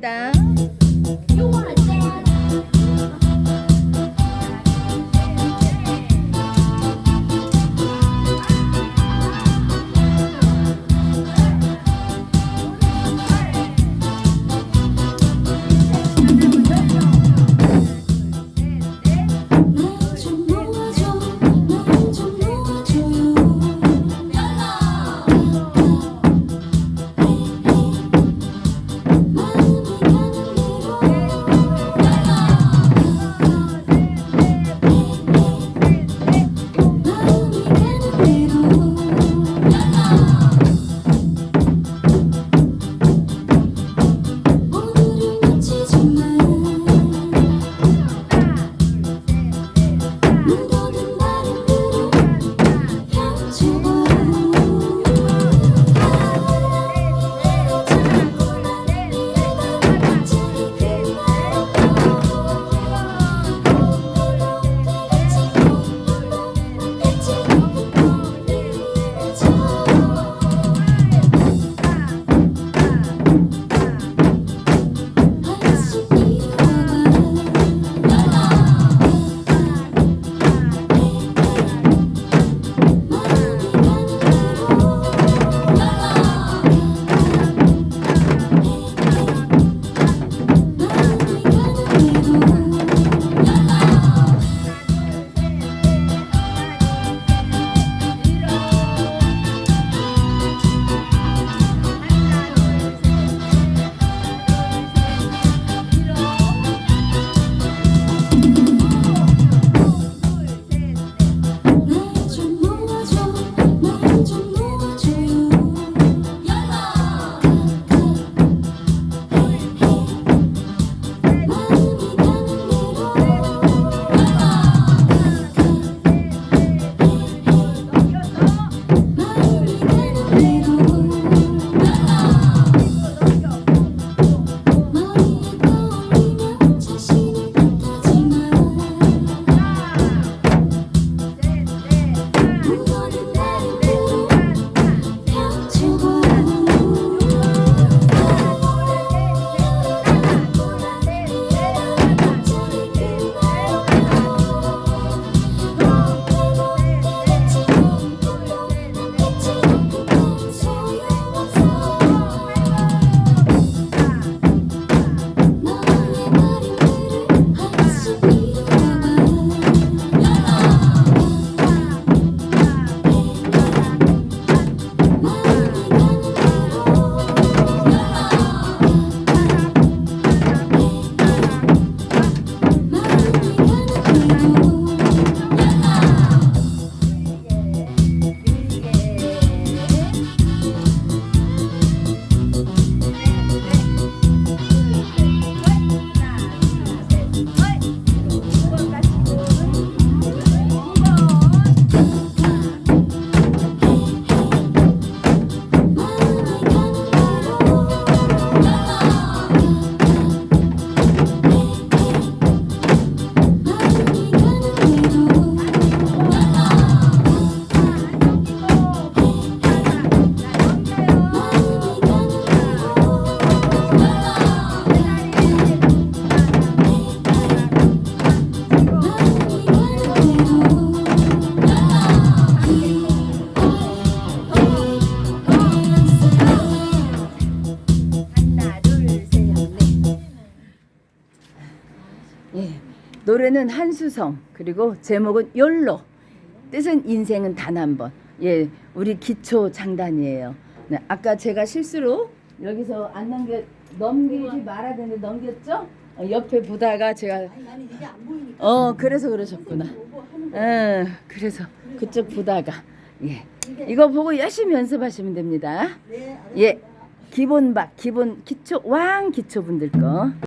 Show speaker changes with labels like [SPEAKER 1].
[SPEAKER 1] 갑니다. 노래는 한수성 그리고 제목은 욜로 뜻은 인생은 단 한 번. 예, 우리 기초 장단이에요. 네, 아까 제가 실수로 여기서 안 넘겨 넘기지 말아야 되는데 넘겼죠? 어, 옆에 보다가 제가 어 그래서 그러셨구나. 예, 그래서 그쪽 보다가 예 이거 보고 열심히 연습하시면 됩니다. 예 기본 박 기본 기초 왕 기초 분들 거.